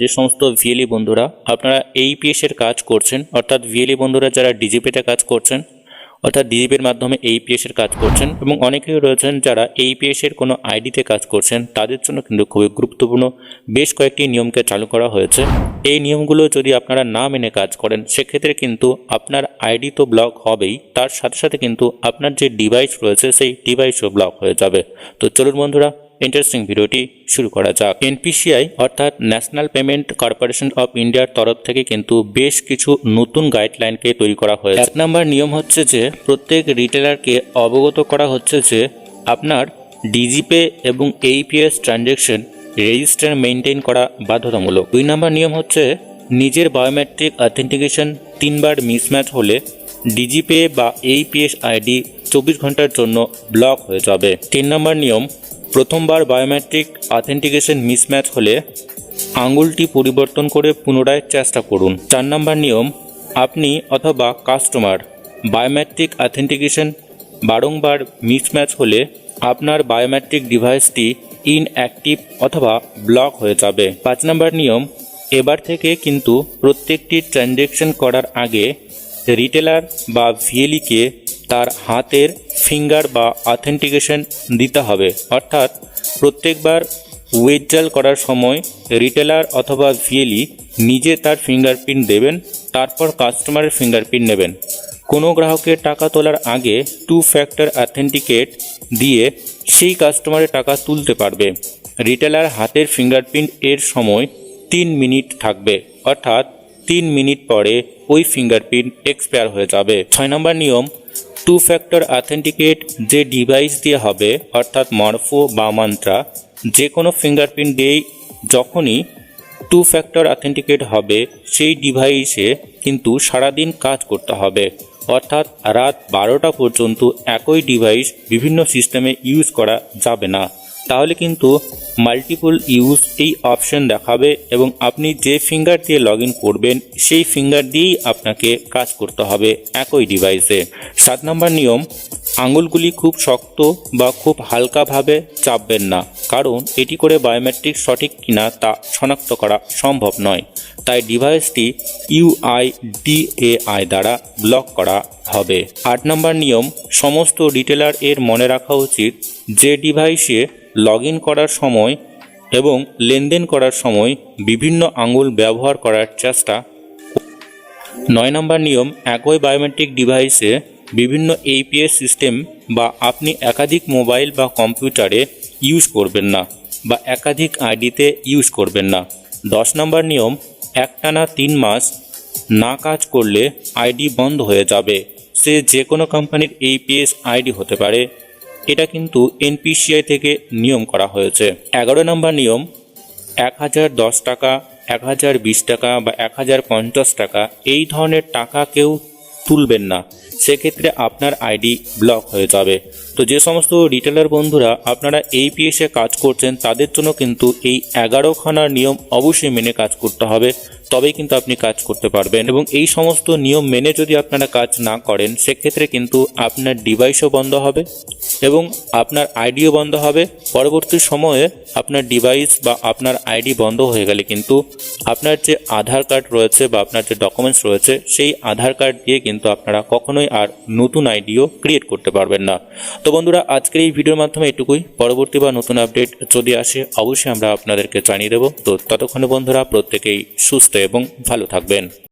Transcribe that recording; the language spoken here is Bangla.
যে সমস্ত ভিএলই বন্ধুরা, আপনারা এইপিএস এর কাজ করছেন, অর্থাৎ ভিএলই বন্ধুরা যারা ডিজিপিতে কাজ করছেন, অর্থাৎ ডিজিপির মাধ্যমে এইপিএস এর কাজ করছেন এবং অনেকেই রয়েছেন যারা এইপিএস এর কোনো আইডিতে কাজ করছেন, তাদের জন্য কিন্তু খুবই গুরুত্বপূর্ণ বেশ কয়েকটি নিয়মকে চালু করা হয়েছে। এই নিয়মগুলো যদি আপনারা না মেনে কাজ করেন, সেক্ষেত্রে কিন্তু আপনার আইডি তো ব্লক হবেই, তার সাথে সাথে কিন্তু আপনার যে ডিভাইস রয়েছে, সেই ডিভাইসও ব্লক হয়ে যাবে। তো চলুন বন্ধুরা ইন্টারেস্টিং ভিডিওটি শুরু করা যাক। এনপিসিআই অর্থাৎ ন্যাশনাল পেমেন্ট কর্পোরেশন অফ ইন্ডিয়ার তরফ থেকে কিন্তু বেশ কিছু নতুন গাইডলাইনকে তৈরি করা হয়েছে। এক নম্বর নিয়ম হচ্ছে যে, প্রত্যেক রিটেলারকে অবগত করা হচ্ছে যে, আপনার ডিজিপে এবং এইপিএস ট্রানজ্যাকশন রেজিস্টার মেনটেন করা বাধ্যতামূলক। দুই নম্বর নিয়ম হচ্ছে, নিজের বায়োমেট্রিক অথেন্টিকেশন তিনবার মিসম্যাচ হলে ডিজিপে বা এইপিএস আইডি চব্বিশ ঘণ্টার জন্য ব্লক হয়ে যাবে। তিন নম্বর নিয়ম, প্রথমবার বায়োমেট্রিক অথেন্টিকেশন মিসম্যাচ হলে আঙুলটি পরিবর্তন করে পুনরায় চেষ্টা করুন। চার নম্বর নিয়ম, আপনি অথবা কাস্টমার বায়োমেট্রিক অথেন্টিকেশন বারংবার মিসম্যাচ হলে আপনার বায়োমেট্রিক ডিভাইসটি ইনঅ্যাক্টিভ অথবা ব্লক হয়ে যাবে। পাঁচ নম্বর নিয়ম, এবার থেকে কিন্তু প্রত্যেকটি ট্রানজ্যাকশন করার আগে রিটেলার বা ভিএলিকে তার হাতের ফিঙ্গার বা অথেন্টিকেশন দিতে হবে। অর্থাৎ প্রত্যেকবার উইথড্রল করার সময় রিটেলার অথবা ভিএলি নিজে তার ফিঙ্গারপ্রিন্ট দেবেন, তারপর কাস্টমারের ফিঙ্গারপ্রিন্ট নেবেন। কোনো গ্রাহকের টাকা তোলার আগে টু ফ্যাক্টর অথেন্টিকেট দিয়ে সেই কাস্টমারের টাকা তুলতে পারবে। রিটেলার হাতের ফিঙ্গারপ্রিন্ট এর সময় তিন মিনিট থাকবে, অর্থাৎ তিন মিনিট পরে ওই ফিঙ্গারপ্রিন্ট এক্সপায়ার হয়ে যাবে। ছয় নম্বর নিয়ম টু ফ্যাক্টর অথেন্টিকেট যে ডিভাইস দিয়ে হবে, অর্থাৎ মরফো বা মান্ত্রা যে কোনো ফিঙ্গারপ্রিন্ট দিয়েই যখনই টু ফ্যাক্টর অথেন্টিকেট হবে, সেই ডিভাইসে কিন্তু সারাদিন কাজ করতে হবে। অর্থাৎ রাত বারোটা পর্যন্ত একই ডিভাইস বিভিন্ন সিস্টেমে ইউজ করা যাবে না। তাহলে কিন্তু মাল্টিপল ইউজ এই অপশন দেখাবে এবং আপনি যে ফিঙ্গার দিয়ে লগ করবেন, সেই ফিঙ্গার দিয়েই আপনাকে কাজ করতে হবে একই ডিভাইসে সাত নম্বর নিয়ম, আঙুলগুলি খুব শক্ত বা খুব হালকাভাবে চাপবেন না, কারণ এটি করে বায়োমেট্রিক সঠিক কিনা তা শনাক্ত করা সম্ভব নয়। তাই ডিভাইসটি ইউআইডিএআই দ্বারা ব্লক করা হবে। আট নম্বর নিয়ম, সমস্ত রিটেলার এর মনে রাখা উচিত যে ডিভাইসে লগ করার সময় এবং লেনদেন করার সময় বিভিন্ন আঙুল ব্যবহার করার চেষ্টা। নয় নম্বর নিয়ম, একই বায়োমেট্রিক ডিভাইসে বিভিন্ন এইপিএস সিস্টেম বা আপনি একাধিক মোবাইল বা কম্পিউটারে ইউজ করবেন না বা একাধিক আইডিতে ইউজ করবেন না। দশ নম্বর নিয়ম, একটানা তিন মাস না কাজ করলে আইডি বন্ধ হয়ে যাবে। সে যে কোনো কোম্পানির এইপিএস আইডি হতে পারে। এটা কিন্তু এনপিসিআই থেকে নিয়ম করা হয়েছে। এগারো নম্বর নিয়ম, এক হাজার দশ টাকা, এক হাজার বিশ টাকা বা এক হাজার পঞ্চাশ টাকা, এই ধরনের টাকা কেউ তুলবেন না। সেক্ষেত্রে আপনার আইডি ব্লক হয়ে যাবে। তো যে সমস্ত রিটেলার বন্ধুরা আপনারা এই পিএসে কাজ করছেন, তাদের জন্য কিন্তু এই এগারোখানার নিয়ম অবশ্যই মেনে কাজ করতে হবে। তবেই কিন্তু আপনি কাজ করতে পারবেন। এবং এই সমস্ত নিয়ম মেনে যদি আপনারা কাজ না করেন, সেক্ষেত্রে কিন্তু আপনার ডিভাইসও বন্ধ হবে এবং আপনার আইডিও বন্ধ হবে। পরবর্তী সময়ে আপনার ডিভাইস বা আপনার আইডি বন্ধ হয়ে গেলে কিন্তু আপনার যে আধার কার্ড রয়েছে বা আপনার যে ডকুমেন্টস রয়েছে, সেই আধার কার্ড দিয়ে কিন্তু আপনারা কখনোই আর নতুন আইডিও ক্রিয়েট করতে পারবেন না। তো বন্ধুরা, আজকের এই ভিডিওর মাধ্যমে এটুকুই। পরবর্তী বা নতুন আপডেট যদি আসে, অবশ্যই আমরা আপনাদেরকে জানিয়ে দেবো। তো ততক্ষণে বন্ধুরা, প্রত্যেকেই সুস্থ এবং ভালো থাকবেন।